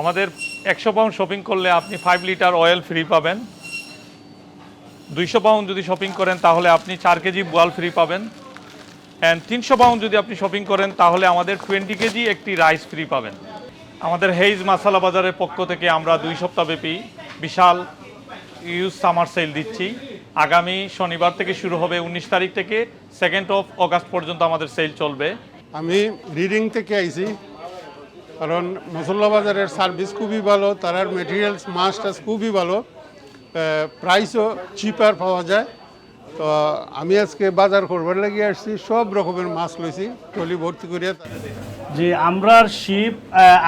আমাদের একশো pound shopping করলে আপনি ফাইভ লিটার অয়েল ফ্রি পাবেন। দুইশো পাউন্ড যদি শপিং করেন, তাহলে আপনি চার কেজি বোয়াল ফ্রি পাবেন। অ্যান্ড তিনশো পাউন্ড যদি আপনি শপিং করেন, তাহলে আমাদের টোয়েন্টি কেজি একটি রাইস ফ্রি পাবেন। আমাদের হেইজ মাসালা বাজারের পক্ষ থেকে আমরা দুই সপ্তাহব্যাপী বিশাল ইউজ সামার সেল দিচ্ছি। আগামী শনিবার থেকে শুরু হবে উনিশ তারিখ থেকে সেকেন্ড অফ অগাস্ট পর্যন্ত আমাদের সেল চলবে। আমি রিডিং থেকে আইছি। কারণ মশলা বাজারের সার্ভিস খুবই ভালো তার মেটেরিয়ালস মাছ টাছ খুবই ভালো প্রাইসও চিপার পাওয়া যায়। তো আমি আজকে বাজার করবার লাগিয়ে আসছি সব রকমের মাছ লইছি টলি ভর্তি করিয়া যে আমরা শিপ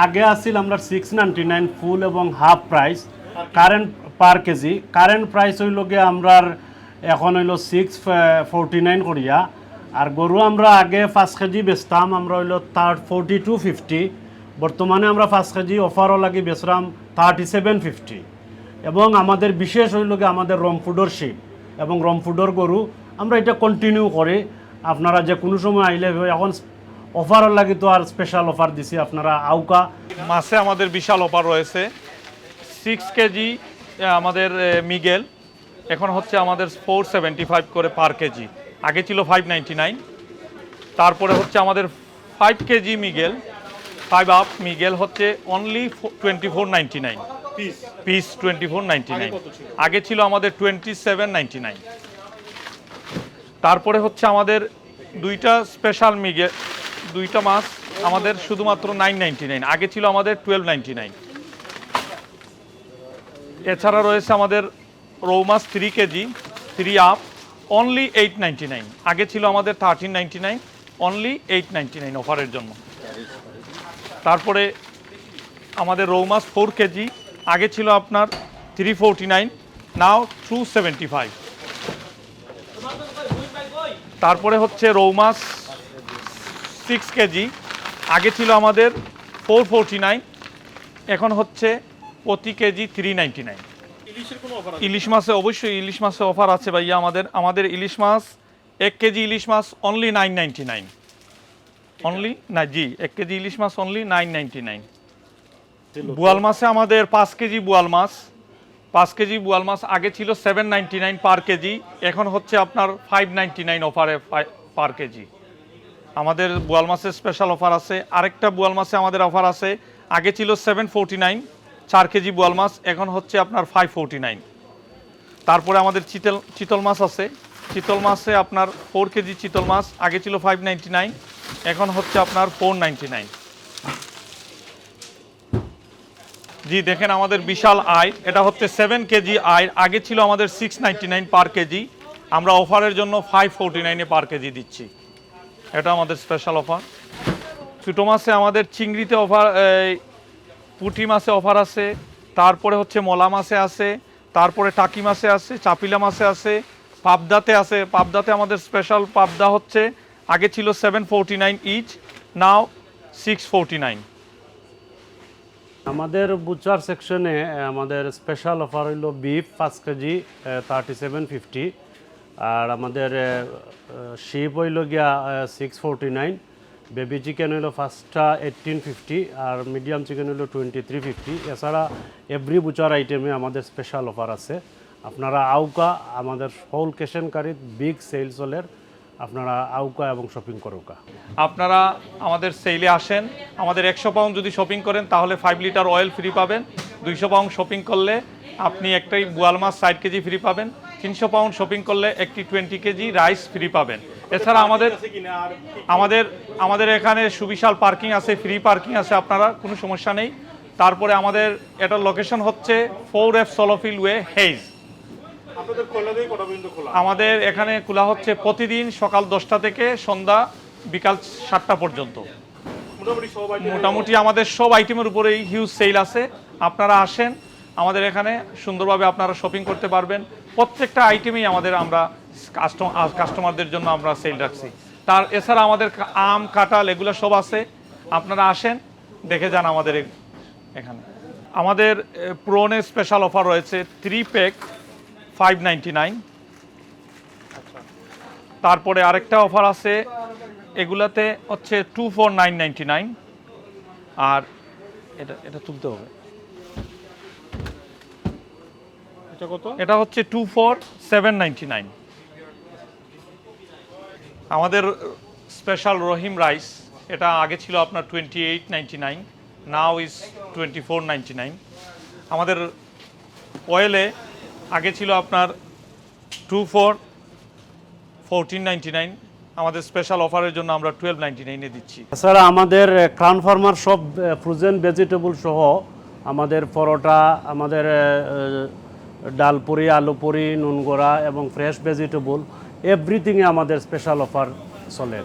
আগে আসছিল আমরা সিক্স নাইনটি নাইন ফুল এবং half price current per KG. Current price হইল গিয়ে আমরার এখন হইল সিক্স ফোরটি নাইন করিয়া। আর গরু আমরা আগে পাঁচ কেজি বেচতাম আমরা হইল থার্ড ফোরটি টু ফিফটি বর্তমানে আমরা পাঁচ কেজি অফারও লাগি বেচরাম থার্টি সেভেন ফিফটি এবং আমাদের বিশেষ হইল আমাদের রমফুডর শিপ এবং রমফুডর গরু আমরা এটা কন্টিনিউ করি। আপনারা যে কোনো সময় আইলে এখন অফারও লাগি তো আর স্পেশাল অফার দিছি আপনারা, আউকা। মাসে আমাদের বিশাল অফার রয়েছে। সিক্স কেজি আমাদের মিগেল। এখন হচ্ছে আমাদের ফোর সেভেন্টি ফাইভ করে পার কেজি। আগে ছিল ফাইভ নাইনটি নাইন তারপরে হচ্ছে আমাদের ফাইভ কেজি মিগেল। ফাইভ আপ মিগেল হচ্ছে only twenty four ninety nine piece twenty four ninety nine আগে ছিল আমাদের টোয়েন্টি সেভেন নাইনটি নাইন তারপরে হচ্ছে আমাদের দুইটা স্পেশাল মিগে দুইটা মাছ আমাদের শুধুমাত্র নাইন নাইনটি নাইন আগে ছিল আমাদের টুয়েলভ নাইনটি নাইন এছাড়া রয়েছে আমাদের রৌ মাছ three KG three up only eight ninety nine আগে ছিল আমাদের thirteen ninety nine only eight ninety nine অফারের জন্য। তারপরে আমাদের রৌ মাছ ফোর কেজি আগে ছিল আপনার three forty nine now two seventy five. তারপরে হচ্ছে রৌ মাছ সিক্স কেজি আগে ছিল আমাদের ফোর ফোরটি নাইন এখন হচ্ছে প্রতি কেজি থ্রি নাইনটি নাইন। ইলিশ মাছে অবশ্যই ইলিশ মাছে অফার আছে ভাইয়া আমাদের আমাদের ইলিশ মাছ এক কেজি ইলিশ মাছ only nine ninety nine only না জি এক কেজি ইলিশ মাছ অনলি নাইন নাইনটি নাইন বোয়াল মাছে আমাদের পাঁচ কেজি বোয়াল মাছ। পাঁচ কেজি বোয়াল মাছ আগে ছিল seven ninety nine per KG এখন হচ্ছে আপনার ফাইভ নাইনটি নাইন অফারে পার কেজি। আমাদের বোয়াল মাছের স্পেশাল অফার আছে। আরেকটা বোয়াল মাছে আমাদের অফার আছে আগে ছিল সেভেন ফোরটি নাইন চার কেজি বোয়াল মাছ এখন হচ্ছে আপনার ফাইভ ফোরটি নাইন তারপরে আমাদের চিতল চিতল মাছ আছে। চিতল মাছে আপনার ফোর কেজি চিতল মাছ আগে ছিল ফাইভ নাইনটি নাইন এখন হচ্ছে আপনার ফোর নাইন জি, দেখেন আমাদের বিশাল আয়। এটা হচ্ছে সেভেন কেজি আয়। আগে ছিল আমাদের সিক্স নাইন পার কেজি। আমরা অফারের জন্য ফাইভ ফোরটি নাইনে পার কেজি দিচ্ছি। এটা আমাদের স্পেশাল অফার ছোটো মাছে আমাদের চিংড়িতে অফার পুঁটি মাছে অফার আছে। তারপরে হচ্ছে মলা মাছে আছে। তারপরে টাকি মাছে আছে, চাপিলা মাছে আছে। পাবদাতে আছে। পাবদাতে আমাদের স্পেশাল পাবদা হচ্ছে আগে ছিল seven forty nine each now six forty nine আমাদের বুচার সেকশনে আমাদের স্পেশাল অফার হইল বিফ পাঁচ কেজি থার্টি সেভেন ফিফটি আর আমাদের শিপ হইল গিয়া six forty nine baby chicken হইল ফার্স্টটা এইটিন ফিফটি আর মিডিয়াম চিকেন হইল টোয়েন্টি থ্রি ফিফটি এছাড়া এভরি বুচার আইটেমে আমাদের স্পেশাল অফার আছে। আপনারা আউকা, আমাদের হোল কেশনকারীর বিগ সেলস হলের আপনারা আউকা এবং শপিং করুকা আপনারা আমাদের সেলে আসেন, আমাদের একশো পাউন্ড যদি শপিং করেন, তাহলে ফাইভ লিটার অয়েল ফ্রি পাবেন। দুইশো পাউন্ড শপিং করলে আপনি একটাই বোয়াল মাছ ষাট কেজি ফ্রি পাবেন। তিনশো পাউন্ড শপিং করলে একটি টোয়েন্টি কেজি রাইস ফ্রি পাবেন। এছাড়া আমাদের আমাদের আমাদের এখানে সুবিশাল পার্কিং আছে ফ্রি পার্কিং আছে, আপনারা কোনো সমস্যা নেই। তারপরে আমাদের, এটার লোকেশন হচ্ছে ফোর এফ সলোফিল ওয়ে হেইজ আমাদের এখানে খোলা হচ্ছে প্রতিদিন সকাল দশটা থেকে সন্ধ্যা বিকাল সাতটা পর্যন্ত। মোটামুটি আমাদের সব আইটেমের উপরেই হিউজ সেল আছে। আপনারা আসেন আমাদের এখানে সুন্দরভাবে আপনারা শপিং করতে পারবেন। প্রত্যেকটা আইটেমেই আমাদের আমরা কাস্টমারদের জন্য আমরা সেল রাখছি। তার এছাড়া আমাদের আম কাঁঠাল এগুলো সব আছে। আপনারা আসেন দেখে যান আমাদের এখানে। আমাদের প্রোনে স্পেশাল অফার রয়েছে three pack five ninety nine তারপরে আরেকটা অফার আছে এগুলাতে হচ্ছে two four nine ninety nine আর এটা এটা তুলতে হবে। এটা কত? এটা হচ্ছে two four seven ninety nine আমাদের স্পেশাল রহিম রাইস এটা আগে ছিল আপনার twenty eight ninety nine now is twenty four ninety nine আমাদের অয়েলে আগে ছিল আপনার টু ফোর নাইন আমাদের স্পেশাল অফারের জন্য আমরা টুয়েলভ নাইনটি নাইনে দিচ্ছি। স্যার আমাদের ক্রাউন ফার্মার সব ফ্রোজেন ভেজিটেবল সহ আমাদের পরোটা আমাদের ডাল আহ, ডালপুরি আলুপুরি নুনগোড়া এবং ফ্রেশ ভেজিটেবল এভরিথিংয়ে আমাদের স্পেশাল অফার চলে।